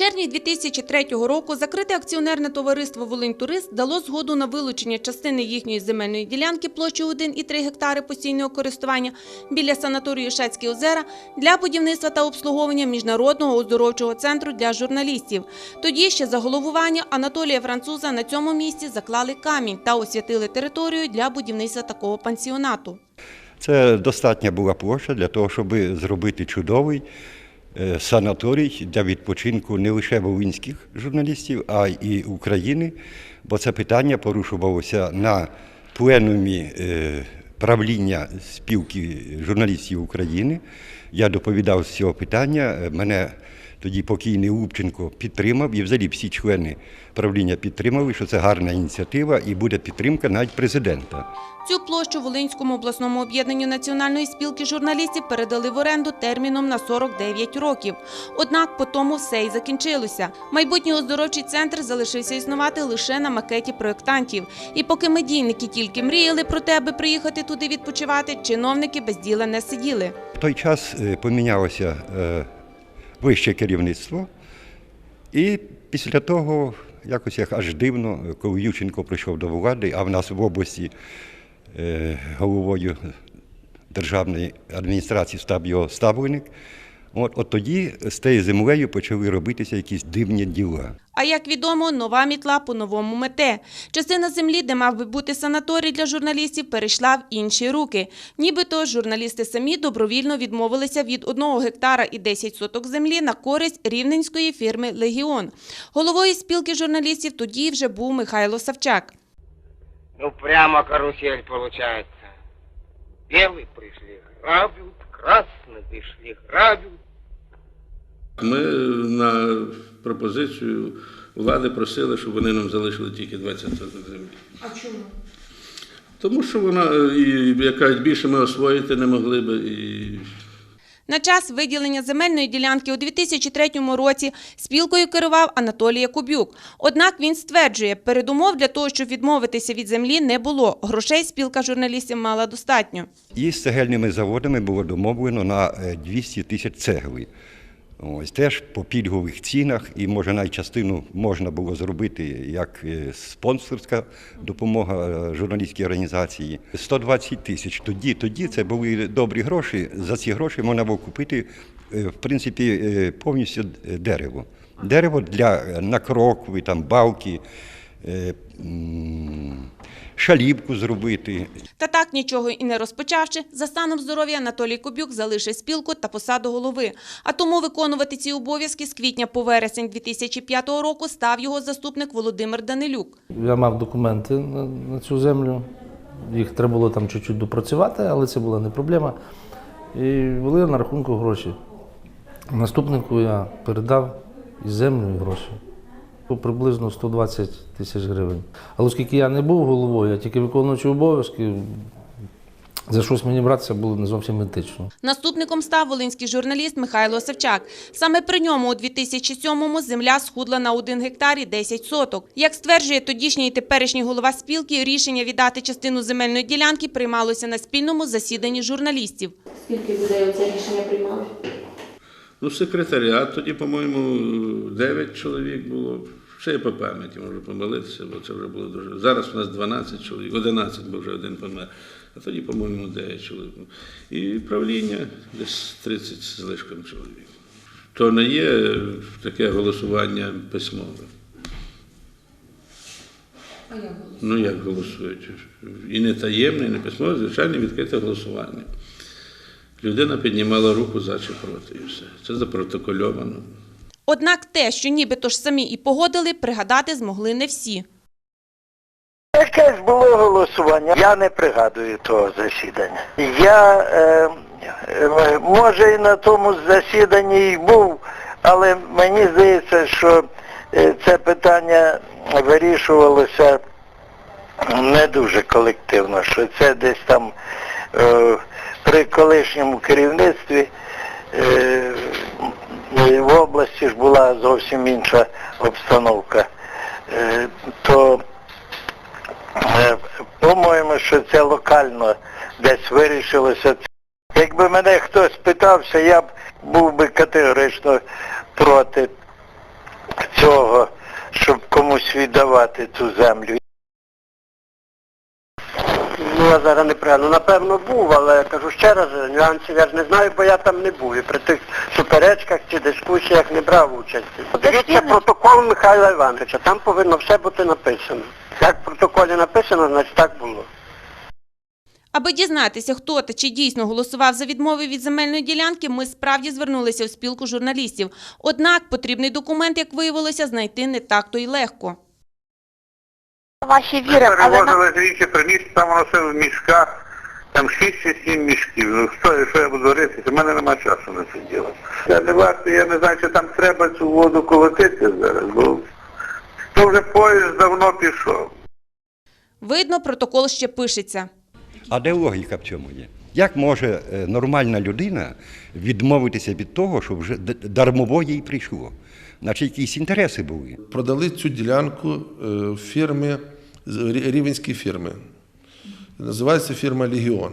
червні 2003 року закрите акціонерне товариство «Волинь-Турист» дало згоду на вилучення частини їхньої земельної ділянки площею 1,3 гектари постійного користування біля санаторію Шацькі озера для будівництва та обслуговування міжнародного оздоровчого центру для журналістів. Тоді ще за головування Анатолія Француза на цьому місці заклали камінь та освятили територію для будівництва такого пансіонату. Це достатня була площа для того, щоб зробити чудовий санаторій для відпочинку не лише волинських журналістів, а й України, бо це питання порушувалося на пленумі е, правління спілки журналістів України. Я доповідав з цього питання. Е, Мене тоді покійний Лупченко підтримав, і взагалі всі члени правління підтримали, що це гарна ініціатива і буде підтримка навіть президента. Цю площу Волинському обласному об'єднанню Національної спілки журналістів передали в оренду терміном на 49 років. Однак по тому все і закінчилося. Майбутній оздоровчий центр залишився існувати лише на макеті проєктантів. І поки медійники тільки мріяли про те, аби приїхати туди відпочивати, чиновники без діла не сиділи. В той час е, помінялося е, вище керівництво, і після того якось як аж дивно, коли Ющенко прийшов до влади, а в нас в області е, головою державної адміністрації став його ставленик. От, от тоді з тією землею почали робитися якісь дивні діла. А як відомо, нова мітла по-новому мете. Частина землі, де мав би бути санаторій для журналістів, перейшла в інші руки. Нібито журналісти самі добровільно відмовилися від одного гектара і 10 соток землі на користь рівненської фірми Легіон. Головою спілки журналістів тоді вже був Михайло Савчак. Ну, прямо карусель получается. Белые пришли, грабят, пришли, грабят. Ми на пропозицію влади просили, щоб вони нам залишили тільки 20 соток землі. А чому? Тому що вона, і, яка більше ми освоїти не могли би. І... На час виділення земельної ділянки у 2003 році спілкою керував Анатолій Якубюк. Однак він стверджує, передумов для того, щоб відмовитися від землі, не було. Грошей спілка журналістів мала достатньо. І з цегельними заводами було домовлено на е, 200 тисяч цегли. Ось теж по пільгових цінах, і може навіть частину можна було зробити як е, спонсорська допомога е, журналістській організації. 120 тисяч. Тоді, тоді це були добрі гроші. За ці гроші можна було купити е, в принципі повністю дерево. Дерево для е, накрокви, там балки. Е, Шалібку зробити, Та так нічого і не розпочавши, за станом здоров'я Анатолій Кобюк залишив спілку та посаду голови. А тому виконувати ці обов'язки з квітня по вересень 2005 року став його заступник Володимир Данилюк. Я мав документи на, на цю землю. Їх треба було там чуть-чуть допрацювати, але це була не проблема. І були на рахунку гроші. Наступнику я передав і землю, і гроші. По Приблизно 120 тисяч гривень. Але оскільки я не був головою, а тільки виконуючий обов'язки, за щось мені братися було не зовсім етично. Наступником став волинський журналіст Михайло Савчак. Саме при ньому у 2007-му земля схудла на 1 гектар і 10 соток. Як стверджує тодішній і теперішній голова спілки, рішення віддати частину земельної ділянки приймалося на спільному засіданні журналістів. Скільки людей це рішення приймали? Ну, секретаріат тоді, по-моєму, 9 чоловік було. Ще я по пам'яті можу помилитися, бо це вже було дуже. Зараз у нас 12 чоловік, 11, бо вже один помер. А тоді, по-моєму, 9 чоловік. І правління десь 30 з лишком чоловік. То не є таке голосування письмове. А як Ну як голосують? І не таємне, і не письмове, звичайне відкрите голосування. Людина піднімала руку за чи проти, і все. Це запротокольовано. Однак те, що нібито ж самі і погодили, пригадати змогли не всі. Яке ж було голосування? Я не пригадую того засідання. Я, е, е, може, і на тому засіданні й був, але мені здається, що е, це питання вирішувалося не дуже колективно, що це десь там е, при колишньому керівництві е, Ну, в області ж була зовсім інша обстановка, е, то е, по-моєму, що це локально десь вирішилося. Якби мене хтось питався, я б був би категорично проти цього, щоб комусь віддавати цю землю. Ну, я зараз не пригадую. Ну, напевно, був, але я кажу ще раз, нюансів я ж не знаю, бо я там не був. І при тих суперечках чи дискусіях не брав участі. Дивіться протокол Михайла Івановича, там повинно все бути написано. Як в протоколі написано, значить так було. Аби дізнатися, хто та чи дійсно голосував за відмови від земельної ділянки, ми справді звернулися у спілку журналістів. Однак потрібний документ, як виявилося, знайти не так то й легко. Ваші віри, але. Перевозили з річі приміщення, там воно все в мішках, там 6 чи 7 мішків. Ну що, що я буду ритися? У мене немає часу на це діло. Я не варто, я не знаю, чи там треба цю воду колотити зараз, бо то вже поїзд давно пішов. Видно, протокол ще пишеться. А де логіка в цьому є? Як може е, нормальна людина відмовитися від того, що вже дармово їй прийшло? Значить, якісь інтереси були. продали цю ділянку е, фірми, з- рі- рівенській фірми. Називається фірма Легіон.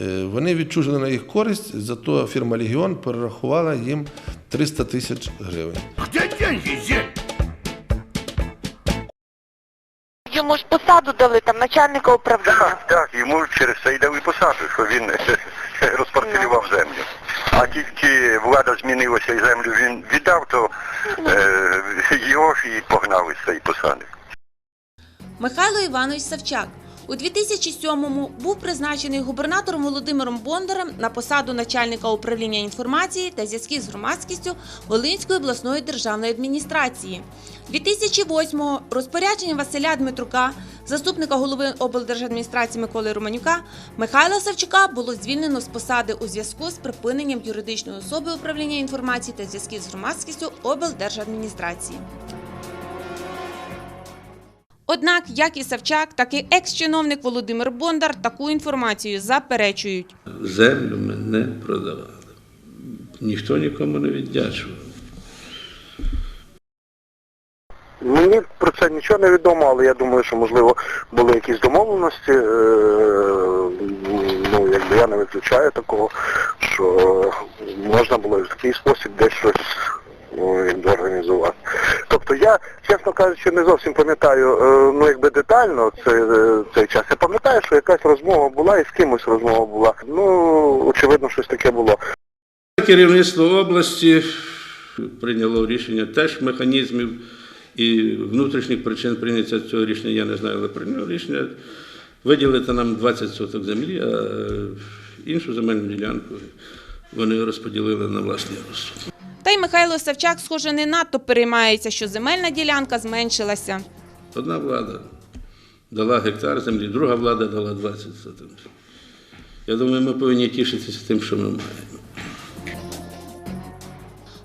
Е, Вони відчужили на їх користь, зато фірма Легіон перерахувала їм 300 тисяч гривень. йому ж посаду дали там начальника управління. так, йому через це й дали посаду, що він розпарцелював землю. А тільки влада змінилася і землю він віддав, то його ж і погнали з цієї посади. Михайло Іванович Савчак у 2007-му був призначений губернатором Володимиром Бондарем на посаду начальника управління інформації та зв'язків з громадськістю Волинської обласної державної адміністрації. 2008-го розпорядженням Василя Дмитрука, заступника голови облдержадміністрації Миколи Романюка, Михайла Савчука було звільнено з посади у зв'язку з припиненням юридичної особи управління інформації та зв'язків з громадськістю облдержадміністрації. Однак, як і Савчак, так і екс-чиновник Володимир Бондар таку інформацію заперечують. Землю ми не продавали. Ніхто нікому не віддячував. Мені про це нічого не відомо, але я думаю, що можливо були якісь домовленості. е, Ну, якби я не виключаю такого, що можна було в такий спосіб десь щось ну. Тобто я, чесно кажучи, не зовсім пам'ятаю, е, ну якби детально цей, е, цей час. Я пам'ятаю, що якась розмова була і з кимось розмова була. Ну, очевидно, щось таке було. Керівництво області прийняло рішення теж механізмів і внутрішніх причин прийняття цього рішення я не знаю, але прийняло рішення виділити нам 20 соток землі, а іншу земельну ділянку вони розподілили на власний розсуд. Михайло Савчак, схоже, не надто переймається, що земельна ділянка зменшилася. Одна влада дала гектар землі, друга влада дала 20 соток. Я думаю, ми повинні тішитися тим, що ми маємо.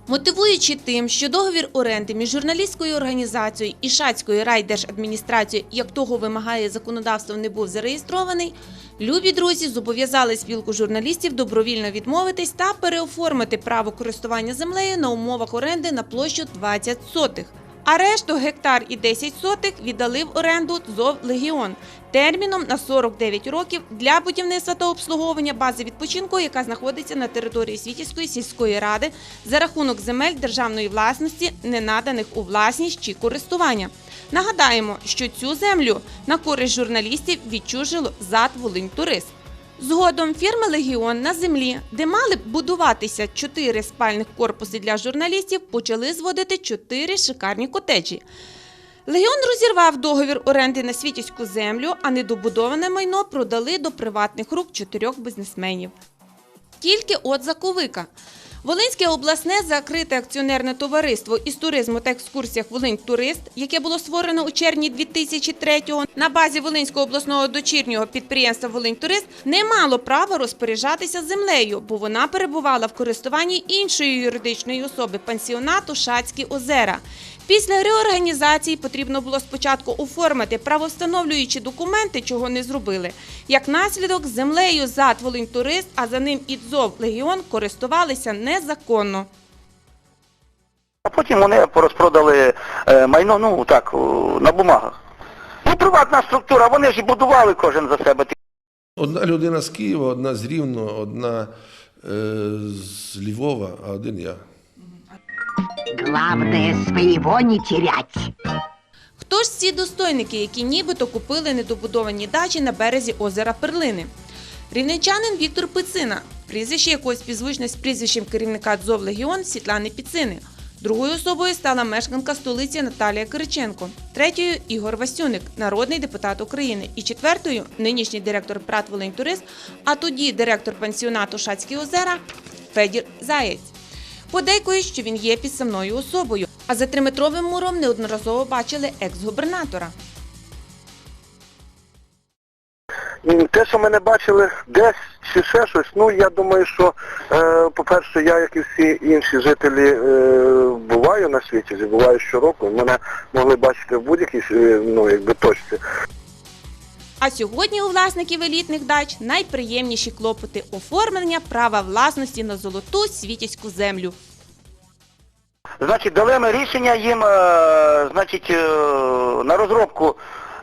Мотивуючи тим, що договір оренди між журналістською організацією і Шацькою райдержадміністрацією, як того вимагає законодавство, не був зареєстрований, любі друзі зобов'язали спілку журналістів добровільно відмовитись та переоформити право користування землею на умовах оренди на площу 20 сотих. А решту гектар і 10 сотих віддали в оренду ЗОВ Легіон терміном на 49 років для будівництва та обслуговування бази відпочинку, яка знаходиться на території Світівської сільської ради за рахунок земель державної власності, не наданих у власність чи користування. Нагадаємо, що цю землю на користь журналістів відчужило ЗАД Волинь Турист. Згодом фірми Легіон на землі, де мали б будуватися чотири спальних корпуси для журналістів, почали зводити чотири шикарні котеджі. Легіон розірвав договір оренди на світівську землю, а недобудоване майно продали до приватних рук чотирьох бізнесменів. Тільки от заковика. Волинське обласне закрите акціонерне товариство із туризму та екскурсіях Волинь Турист, яке було створено у червні 2003-го на базі Волинського обласного дочірнього підприємства Волинь Турист, не мало права розпоряджатися землею, бо вона перебувала в користуванні іншої юридичної особи пансіонату Шацькі озера. Після реорганізації потрібно було спочатку оформити правовстановлюючі документи, чого не зробили. Як наслідок, землею ЗАД Волинь Турист, а за ним і ДЗОВ Легіон користувалися незаконно. А потім вони порозпродали е, майно, ну так, на бумагах. Ну, приватна структура, вони ж і будували кожен за себе. Одна людина з Києва, одна з Рівного, одна е, з Львова, а один я. Главное, своего не терять. Хто ж ці достойники, які нібито купили недобудовані дачі на березі озера Перлини? Рівненчанин Віктор Пицина, прізвище якого співзвучне з прізвищем керівника ДЗОВ Легіон Світлани Піцини. Другою особою стала мешканка столиці Наталія Кириченко, третьою Ігор Васюник, народний депутат України, і четвертою нинішній директор ПРАТ Волиньтурист, а тоді директор пансіонату Шацькі озера Федір Заєць. Подейкують, що він є підсамною особою, а за триметровим муром неодноразово бачили екс-губернатора. Те, що ми не бачили десь чи ще щось, ну я думаю, що, е, по-перше, я, як і всі інші жителі, е, буваю на світі, буваю щороку. Мене могли бачити в будь-якій е, ну, точці. А сьогодні у власників елітних дач найприємніші клопоти оформлення права власності на золоту світівську землю. Значить, дали ми рішення їм е, значить, е, на розробку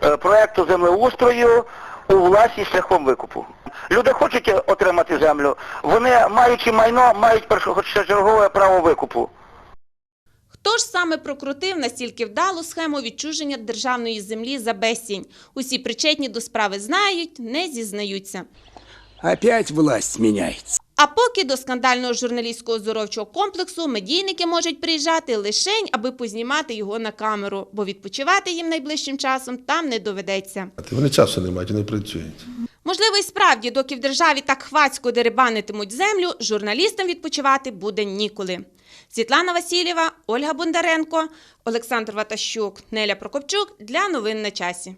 е, проекту землеустрою у власність шляхом викупу. Люди хочуть отримати землю, вони, маючи майно, мають першочергове право викупу. Хто ж саме прокрутив настільки вдалу схему відчуження державної землі за безцінь? Усі причетні до справи знають, не зізнаються. Опять власть меняется. А поки до скандального журналістського оздоровчого комплексу медійники можуть приїжджати лишень, аби познімати його на камеру, бо відпочивати їм найближчим часом там не доведеться. Вони часу не мають, вони працюють. Можливо, і справді, доки в державі так хвацько дерибанитимуть землю, журналістам відпочивати буде ніколи. Світлана Васильєва, Ольга Бондаренко, Олександр Ватащук, Неля Прокопчук для новин на часі.